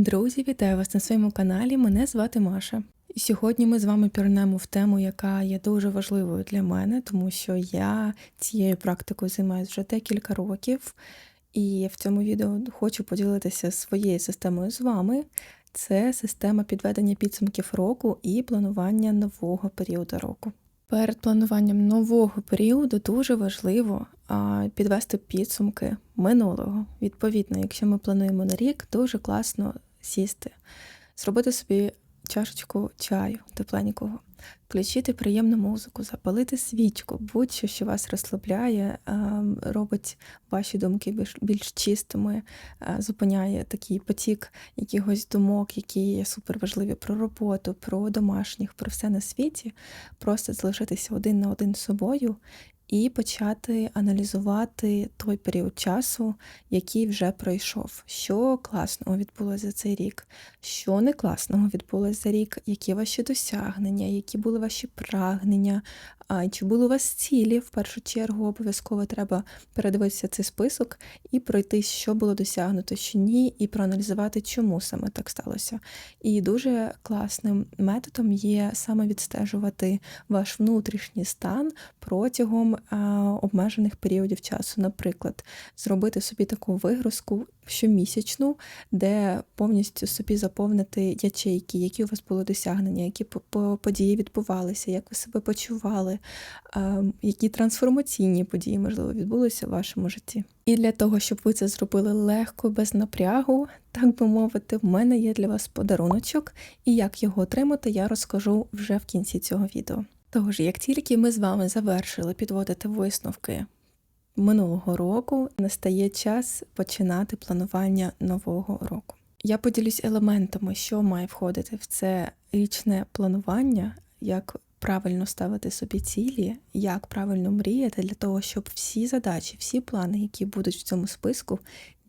Друзі, вітаю вас на своєму каналі. Мене звати Маша. І сьогодні ми з вами пірнемо в тему, яка є дуже важливою для мене, тому що я цією практикою займаюся вже декілька років, і в цьому відео хочу поділитися своєю системою з вами. Це система підведення підсумків року і планування нового періоду року. Перед плануванням нового періоду дуже важливо підвести підсумки минулого. Відповідно, якщо ми плануємо на рік, дуже класно сісти, зробити собі чашечку чаю тепленького, включити приємну музику, запалити свічку, будь-що, що вас розслабляє, робить ваші думки більш, чистими, зупиняє такий потік якихось думок, які є суперважливі про роботу, про домашніх, про все на світі. Просто залишитися один на один з собою і почати аналізувати той період часу, який вже пройшов. Що класного відбулося за цей рік, що не класного відбулося за рік, які ваші досягнення, які були ваші прагнення, чи були у вас цілі. В першу чергу обов'язково треба передивитися цей список і пройти, що було досягнуто, що ні, і проаналізувати, чому саме так сталося. І дуже класним методом є саме відстежувати ваш внутрішній стан протягом обмежених періодів часу. Наприклад, зробити собі таку вигрузку щомісячну, де повністю собі заповнити ячейки, які у вас були досягнення, які події відбувалися, як ви себе почували, які трансформаційні події, можливо, відбулися в вашому житті. І для того, щоб ви це зробили легко, без напрягу, так би мовити, в мене є для вас подаруночок, і як його отримати, я розкажу вже в кінці цього відео. Тож, як тільки ми з вами завершили підводити висновки минулого року, настає час починати планування нового року. Я поділюсь елементами, що має входити в це річне планування, як правильно ставити собі цілі, як правильно мріяти для того, щоб всі задачі, всі плани, які будуть в цьому списку,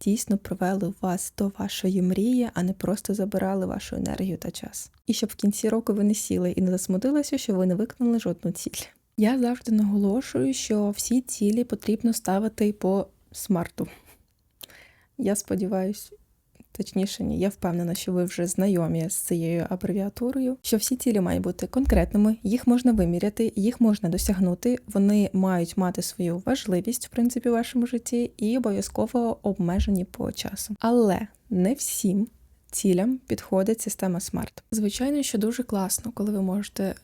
дійсно привели вас до вашої мрії, а не просто забирали вашу енергію та час. І щоб в кінці року ви не сіли і не засмутилися, що ви не виконали жодну ціль. Я завжди наголошую, що всі цілі потрібно ставити по смарту. Я сподіваюся, точніше, ні, я впевнена, що ви вже знайомі з цією абревіатурою, що всі цілі мають бути конкретними, їх можна виміряти, їх можна досягнути, вони мають мати свою важливість, в принципі, в вашому житті, і обов'язково обмежені по часу. Але не всім цілям підходить система SMART. Звичайно, що дуже класно, коли ви можете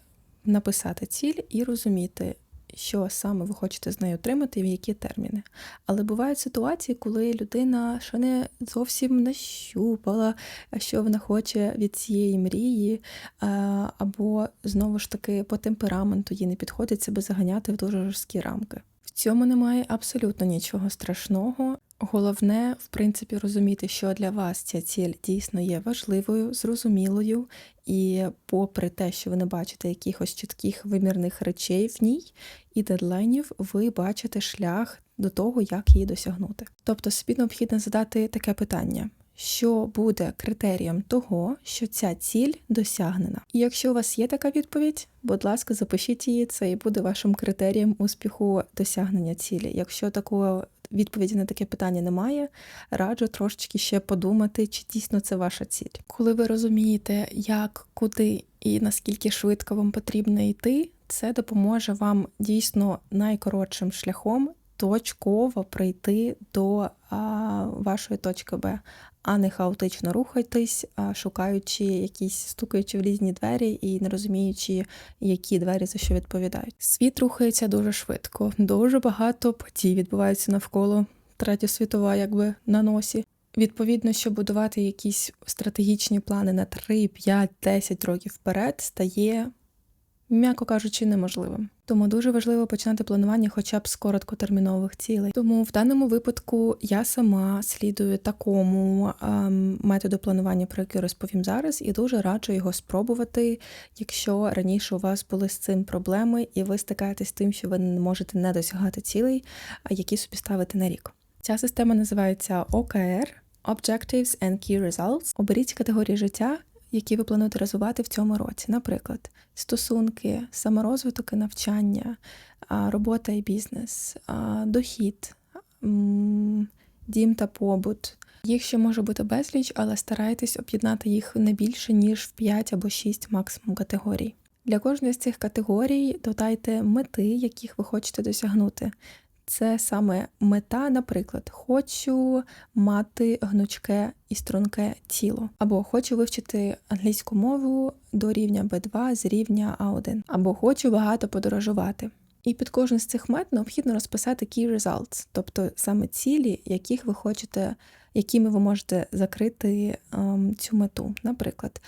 написати ціль і розуміти, що саме ви хочете з нею отримати і в які терміни. Але бувають ситуації, коли людина ще не зовсім нащупала, що вона хоче від цієї мрії, або знову ж таки по темпераменту їй не підходить себе заганяти в дуже жорсткі рамки. Цьому немає абсолютно нічого страшного. Головне, в принципі, розуміти, що для вас ця ціль дійсно є важливою, зрозумілою, і, попри те, що ви не бачите якихось чітких вимірних речей в ній і дедлайнів, ви бачите шлях до того, як її досягнути. Тобто собі необхідно задати таке питання. Що буде критерієм того, що ця ціль досягнена? І якщо у вас є така відповідь, будь ласка, запишіть її, це і буде вашим критерієм успіху досягнення цілі. Якщо такого відповіді на таке питання немає, раджу трошечки ще подумати, чи дійсно це ваша ціль. Коли ви розумієте, як, куди і наскільки швидко вам потрібно йти, це допоможе вам дійсно найкоротшим шляхом точково прийти до вашої точки Б, а не хаотично рухайтесь, шукаючи якісь, стукаючи в різні двері і не розуміючи, які двері за що відповідають. Світ рухається дуже швидко, дуже багато подій відбувається навколо третя світова, якби на носі. Відповідно, щоб будувати якісь стратегічні плани на 3, 5, 10 років вперед, стає м'яко кажучи, неможливим. Тому дуже важливо починати планування хоча б з короткотермінових цілей. Тому в даному випадку я сама слідую такому ем, методу планування, про який розповім зараз, і дуже раджу його спробувати, якщо раніше у вас були з цим проблеми, і ви стикаєтесь з тим, що ви можете не досягати цілей, які собі ставити на рік. Ця система називається OKR – Objectives and Key Results. Оберіть категорії життя, які ви плануєте розвивати в цьому році. Наприклад, стосунки, саморозвиток і навчання, робота і бізнес, дохід, дім та побут. Їх ще може бути безліч, але старайтесь об'єднати їх не більше, ніж в 5 або 6 максимум категорій. Для кожної з цих категорій додайте мети, яких ви хочете досягнути. Це саме мета, наприклад, хочу мати гнучке і струнке тіло, або хочу вивчити англійську мову до рівня B2 з рівня A1, або хочу багато подорожувати. І під кожен з цих мет необхідно розписати key results, тобто саме цілі, яких ви хочете, якими ви можете закрити ем, цю мету. Наприклад,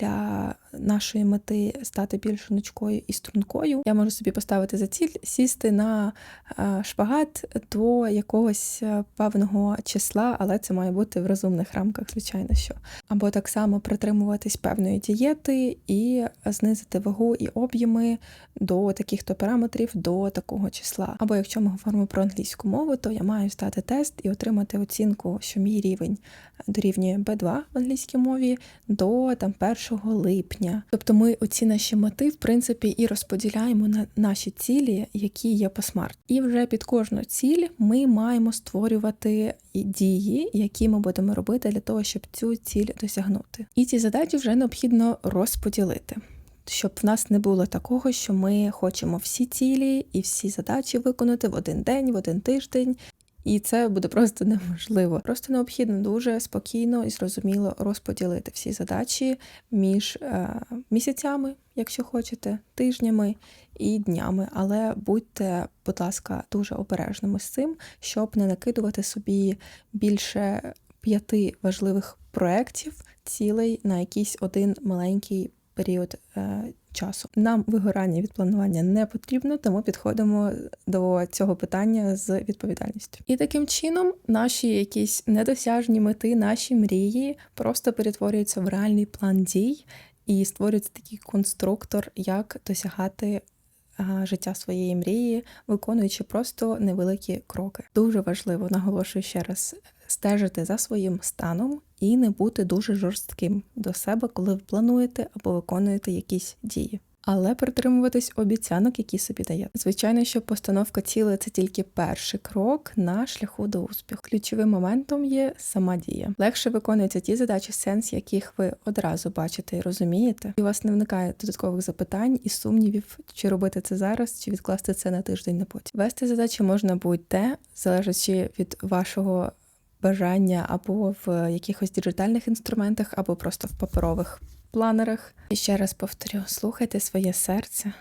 для нашої мети стати більш гнучкою і стрункою, я можу собі поставити за ціль сісти на е, шпагат до якогось е, певного числа, але це має бути в розумних рамках, звичайно що. Або так само притримуватись певної дієти і знизити вагу і об'єми до таких-то параметрів до такого числа. Або якщо ми говоримо про англійську мову, то я маю стати тест і отримати оцінку, що мій рівень дорівнює B2 в англійській мові до там 1 липня. Тобто ми оці наші мети, в принципі, і розподіляємо на наші цілі, які є по смарт. І вже під кожну ціль ми маємо створювати дії, які ми будемо робити для того, щоб цю ціль досягнути. І ці задачі вже необхідно розподілити. Щоб в нас не було такого, що ми хочемо всі цілі і всі задачі виконати в один день, в один тиждень, і це буде просто неможливо. Просто необхідно дуже спокійно і зрозуміло розподілити всі задачі між е, місяцями, якщо хочете, тижнями і днями. Але будьте, будь ласка, дуже обережними з цим, щоб не накидувати собі більше п'яти важливих проєктів, цілей на якийсь один маленький період е, часу. Нам вигорання від планування не потрібно, тому підходимо до цього питання з відповідальністю. І таким чином наші якісь недосяжні мети, наші мрії просто перетворюються в реальний план дій і створюється такий конструктор, як досягати. Життя своєї мрії, виконуючи просто невеликі кроки. Дуже важливо наголошую ще раз стежити за своїм станом і не бути дуже жорстким до себе, коли ви плануєте або виконуєте якісь дії. Але притримуватись обіцянок, які собі дає. Звичайно, що постановка цілей це тільки перший крок на шляху до успіху. Ключовим моментом є сама дія. Легше виконуються ті задачі, сенс яких ви одразу бачите і розумієте, і у вас не виникає додаткових запитань і сумнівів, чи робити це зараз, чи відкласти це на тиждень на потім. Вести задачі можна будь-де, залежачи від вашого бажання або в якихось діджитальних інструментах, або просто в паперових планерах. І ще раз повторю: слухайте своє серце,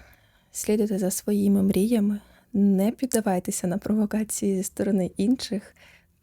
слідуйте за своїми мріями, не піддавайтеся на провокації зі сторони інших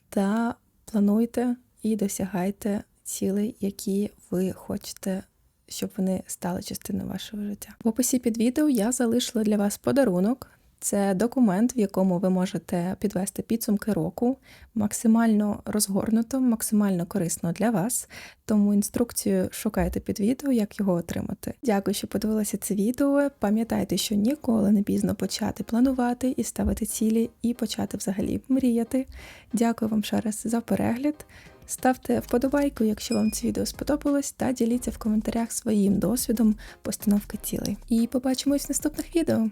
та плануйте і досягайте цілей, які ви хочете. Щоб вони стали частиною вашого життя. В описі під відео я залишила для вас подарунок. Це документ, в якому ви можете підвести підсумки року, максимально розгорнуто, максимально корисно для вас. Тому інструкцію шукайте під відео, як його отримати. Дякую, що подивилися це відео. Пам'ятайте, що ніколи не пізно почати планувати і ставити цілі, і почати взагалі мріяти. Дякую вам ще раз за перегляд. Ставте вподобайку, якщо вам це відео сподобалось, та діліться в коментарях своїм досвідом постановки цілей. І побачимось в наступних відео.